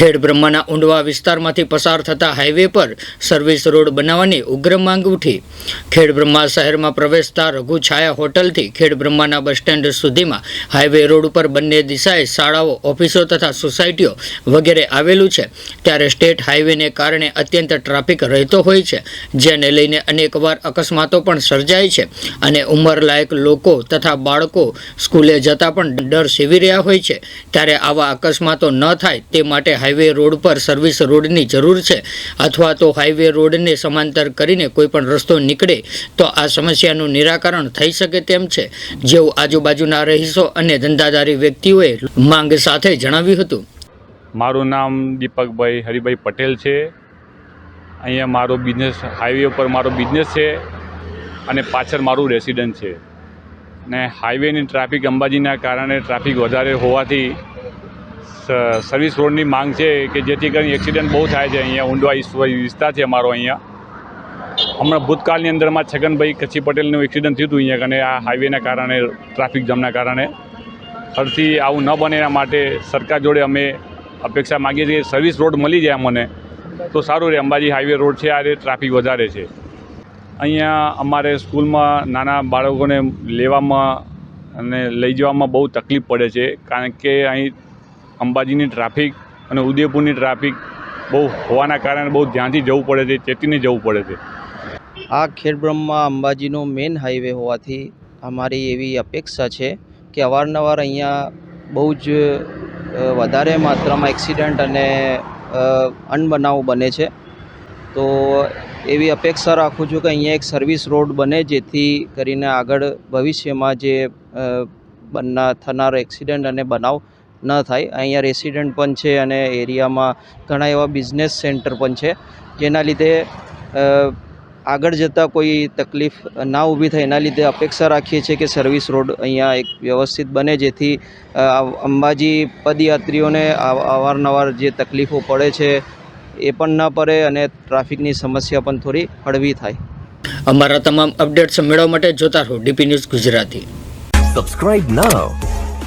ખેડ બ્રહ્માના ઊંડવા વિસ્તારમાંથી પસાર થતા હાઈવે પર સર્વિસ રોડ બનાવવાની ઉગ્ર માંગ ઉઠી. ખેડ બ્રહ્મા શહેરમાં પ્રવેશતા રઘુ છાયા હોટલથી ખેડ બ્રહ્માના બસ સ્ટેન્ડ સુધીમાં હાઈવે રોડ ઉપર બંને દિશાએ શાળાઓ, ઓફિસો તથા સોસાયટીઓ વગેરે આવેલું છે. ત્યારે સ્ટેટ હાઈવેને કારણે અત્યંત ટ્રાફિક રહેતો હોય છે, જેને લઈને અનેકવાર અકસ્માતો પણ સર્જાય છે અને ઉંમરલાયક લોકો તથા બાળકો સ્કૂલે જતા પણ ડર સેવી રહ્યા હોય છે. ત્યારે આવા અકસ્માતો ન થાય તે માટે હાઈવે રોડ પર સર્વિસ રોડની જરૂર છે અથવા તો હાઈવે રોડને સમાંતર કરીને કોઈપણ રસ્તો નીકળે તો આ સમસ્યાનું નિરાકરણ થઈ શકે તેમ છે. જેવું આજુબાજુના રહીશો અને ધંધાદારી વ્યક્તિઓએ માંગ સાથે જણાવ્યું હતું. મારું નામ દીપકભાઈ હરિભાઈ પટેલ છે. અહીંયા મારો બિઝનેસ હાઈવે ઉપર મારો બિઝનેસ છે અને પાછળ મારું રેસિડન્ટ છે. ને હાઈવેની ટ્રાફિક અંબાજીના કારણે ટ્રાફિક વધારે હોવાથી સર્વિસ રોડની માંગ છે કે જેથી કરીને એક્સિડન્ટ બહુ થાય છે અહીંયા, ઊંડવા વિસ્તાર છે અમારો અહીંયા. હમણાં ભૂતકાળની અંદરમાં છગનભાઈ કચ્છી પટેલનું એક્સિડન્ટ થયું હતું અહીંયા, અને આ હાઈવેના કારણે ટ્રાફિક જામના કારણે. ફરીથી આવું ન બને એના માટે સરકાર જોડે અમે અપેક્ષા માગીએ છીએ સર્વિસ રોડ મળી જાય મને તો સારું રહે. અંબાજી હાઈવે રોડ છે, આ ટ્રાફિક વધારે છે. અહીંયા અમારે સ્કૂલમાં નાના બાળકોને લેવામાં અને લઈ જવામાં બહુ તકલીફ પડે છે, કારણ કે અહીં અંબાજીની ટ્રાફિક અને ઉદયપુરની ટ્રાફિક બહુ હોવાના કારણે બહુ ધ્યાનથી જવું પડે છે, ચેતીને જવું પડે છે. આ ખેડબ્રહ્મા અંબાજીનો મેઇન હાઈવે હોવાથી અમારી એવી અપેક્ષા છે કે અવારનવાર અહીંયા બહુ જ વધારે માત્રામાં એક્સિડન્ટ અને અનબનાવ બને છે. તો એવી અપેક્ષા રાખું છું કે અહીંયા એક સર્વિસ રોડ બને જેથી કરીને આગળ ભવિષ્યમાં જે બનના થનાર એક્સિડન્ટ અને બનાવ ન થાય. અહીંયા રેસિડન્ટ પણ છે અને એરિયામાં ઘણા એવા બિઝનેસ સેન્ટર પણ છે. જેના લીધે આગળ જતાં કોઈ તકલીફ ના ઊભી થાય. એના લીધે અપેક્ષા રાખીએ છીએ કે સર્વિસ રોડ અહીંયા એક વ્યવસ્થિત બને જેથી અંબાજી પદયાત્રીઓને અવારનવાર જે તકલીફો પડે છે એ પણ ન પડે અને ટ્રાફિકની સમસ્યા પણ થોડી હળવી થાય. અમારા તમામ અપડેટ્સ મેળવવા માટે જોતા રહો. DP news Gujarati. Subscribe now